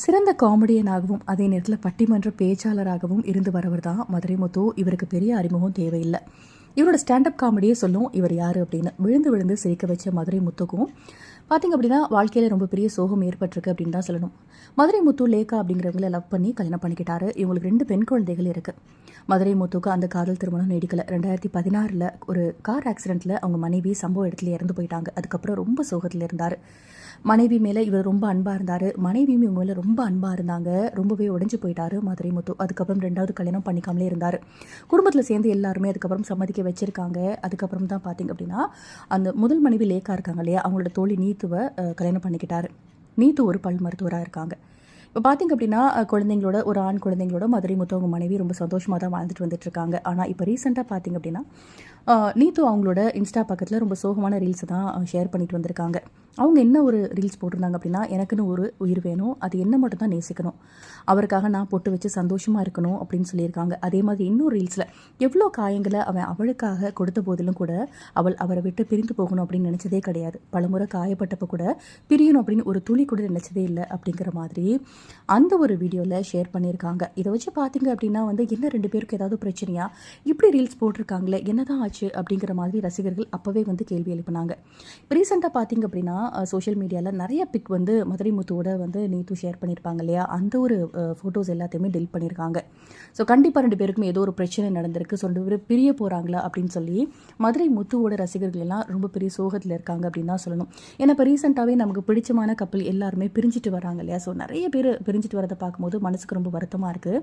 சிறந்த காமெடியனாகவும் அதே நேரத்தில் பட்டிமன்ற பேச்சாளராகவும் இருந்து வரவர் தான் மதுரை முத்து. இவருக்கு பெரிய அறிமுகம் தேவையில்லை. இவரோட ஸ்டாண்டப் காமெடியே சொல்லும் இவர் யார் அப்படின்னு விழுந்து விழுந்து சிரிக்க வச்ச மதுரை முத்துக்கும் பார்த்திங்க அப்படின்னா வாழ்க்கையில் ரொம்ப பெரிய சோகம் ஏற்பட்டிருக்கு அப்படின்னு தான் சொல்லணும். மதுரை முத்து லேகா அப்படிங்கிறவங்கள லவ் பண்ணி கல்யாணம் பண்ணிக்கிட்டாரு. இவங்களுக்கு ரெண்டு பெண் குழந்தைகள் இருக்குது மதுரை முத்துக்கு அந்த காதல் திருமணம் நீடிக்கலை. ரெண்டாயிரத்தி பதினாறில் ஒரு கார் ஆக்சிடெண்ட்டில் அவங்க மனைவி சம்பவ இடத்துல இறந்து போயிட்டாங்க. அதுக்கப்புறம் ரொம்ப சோகத்தில் இருந்தார். மனைவி மேலே இவர் ரொம்ப அன்பாக இருந்தார். மனைவியும் இவங்க மேலே ரொம்ப அன்பாக இருந்தாங்க. ரொம்பவே உடஞ்சி போயிட்டாரு மதுரை முத்து. அதுக்கப்புறம் ரெண்டாவது கல்யாணம் பண்ணிக்காமலே இருந்தார். குடும்பத்தில் சேர்ந்து எல்லாருமே அதுக்கப்புறம் சம்மதிக்க வச்சுருக்காங்க. அதுக்கப்புறம் தான் பார்த்தீங்க அப்படின்னா அந்த முதல் மனைவி லேக்கா இருக்காங்க இல்லையா? அவங்களோட தோழி நீத்துவை கல்யாணம் பண்ணிக்கிட்டாரு. நீத்து ஒரு பல் மருத்துவராக இருக்காங்க. இப்போ பார்த்தீங்க அப்படின்னா குழந்தைங்களோட ஒரு ஆண் குழந்தைங்களோட மதுரை முத்து அவங்க மனைவி ரொம்ப சந்தோஷமாக தான் வாழ்ந்துட்டு வந்துட்டு இருக்காங்க. ஆனால் இப்போ ரீசெண்டாக பார்த்தீங்க அப்படின்னா நீத்து அவங்களோட இன்ஸ்டா பக்கத்தில் ரொம்ப சோகமான ரீல்ஸை தான் ஷேர் பண்ணிட்டு வந்திருக்காங்க. அவங்க என்ன ஒரு ரீல்ஸ் போட்டிருந்தாங்க அப்படின்னா எனக்குன்னு ஒரு உயிர் வேணும் அது என்ன மட்டும் தான் நேசிக்கணும். அவருக்காக நான் பொட்டு வச்சு சந்தோஷமாக இருக்கணும் அப்படின்னு சொல்லியிருக்காங்க. அதே மாதிரி இன்னொரு ரீல்ஸில் எவ்வளோ காயங்களை அவன் அவளுக்காக கொடுத்த போதிலும் கூட அவள் அவரை விட்டு பிரிந்து போகணும் அப்படின்னு நினச்சதே கிடையாது. பலமுறை காயப்பட்டப்போ கூட பிரியணும் அப்படின்னு ஒரு துளி கூட நினச்சதே இல்லை அப்படிங்கிற மாதிரி அந்த ஒரு வீடியோவில் ஷேர் பண்ணியிருக்காங்க. இதை வச்சு பார்த்தீங்க அப்படின்னா வந்து என்ன ரெண்டு பேருக்கு ஏதாவது பிரச்சனையா? இப்படி ரீல்ஸ் போட்டிருக்காங்களே என்னதான் ஆச்சு அப்படிங்கிற மாதிரி ரசிகர்கள் அப்போவே வந்து கேள்வி எழுப்பினாங்க. இப்போ ரீசெண்டாக பார்த்தீங்க அப்படின்னா சோஷியல் மீடியாவில் நிறைய பிக் வந்து மதுரை முத்துவோட வந்து நீத்து ஷேர் பண்ணியிருப்பாங்க இல்லையா? அந்த ஒரு ஃபோட்டோஸ் எல்லாத்தையுமே டெலிட் பண்ணியிருக்காங்க ஸோ கண்டிப்பாக ரெண்டு பேருக்குமே ஏதோ ஒரு பிரச்சனை நடந்திருக்கு. ஸோ ரெண்டு பேரும் பிரிய போகிறாங்களா அப்படின்னு சொல்லி மதுரை முத்துவோட ரசிகர்கள் எல்லாம் ரொம்ப பெரிய சோகத்தில் இருக்காங்க அப்படின்னு தான் சொல்லணும். ஏன்னா இப்போ ரீசெண்டாகவே நமக்கு பிடிச்சமான கப்பல் எல்லாருமே பிரிஞ்சுட்டு வராங்க இல்லையா? ஸோ நிறைய பேர் பிரிஞ்சுட்டு வரதை பார்க்கும்போது மனசுக்கு ரொம்ப வருத்தமாக இருக்குது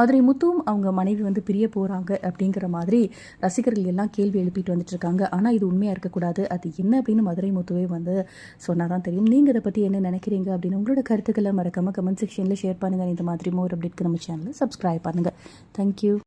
மதுரை முத்துவும் அவங்க மனைவி வந்து பிரிய போகிறாங்க அப்படிங்கிற மாதிரி ரசிகர்கள் எல்லாம் கேள்வி எழுப்பிட்டு வந்துட்டு இருக்காங்க. ஆனால் இது உண்மையாக இருக்கக்கூடாது. அது என்ன அப்படின்னு மதுரை முத்துவே வந்து சொன்னால் தான் தெரியும். நீங்கள் இதை பற்றி என்ன நினைக்கிறீங்க அப்படின்னு உங்களோட கருத்துக்களை மறக்காமல் கமெண்ட் செக்ஷனில் ஷேர் பண்ணுங்கள் இந்த மாதிரி மோர் அப்டேட்க்கு நம்ம சேனலை சப்ஸ்கிரைப் பண்ணுங்கள் தேங்க்யூ